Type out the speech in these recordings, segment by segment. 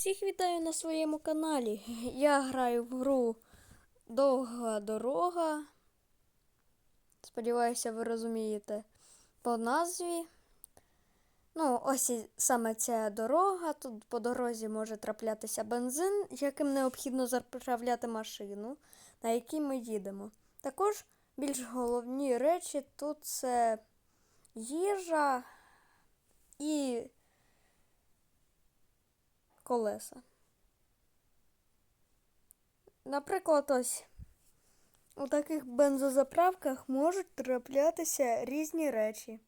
Всіх вітаю на своєму каналі. Я граю в гру Довга дорога. Сподіваюся, ви розумієте по назві. Ну, ось і саме ця дорога. Тут по дорозі може траплятися бензин, яким необхідно заправляти машину, на якій ми їдемо. Також більш головні речі тут це їжа і колеса. Наприклад, ось у таких бензозаправках можуть траплятися різні речі.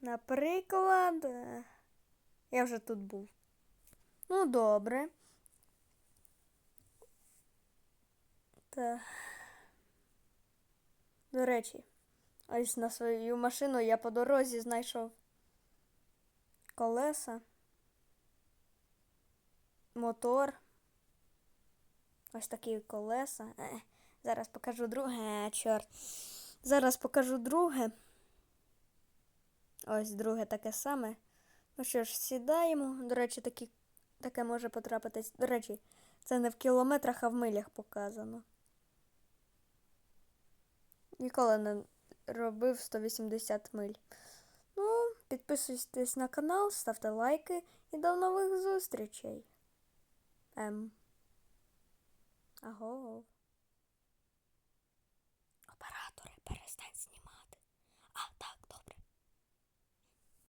Наприклад, е, я вже тут був. Ну, добре. Та. До речі, ось на свою машину я по дорозі знайшов колеса мотор. Ось такі колеса. Е, зараз покажу друге. Чорт. Зараз покажу друге. Ось друге таке саме. Ну що ж, сідаємо. До речі, такі, таке може потрапитись. До речі, це не в кілометрах, а в милях показано. Ніколи не робив 180 миль. Ну, підписуйтесь на канал, ставте лайки і до нових зустрічей. Ем. Аго. Оператори перестань знімати. А так.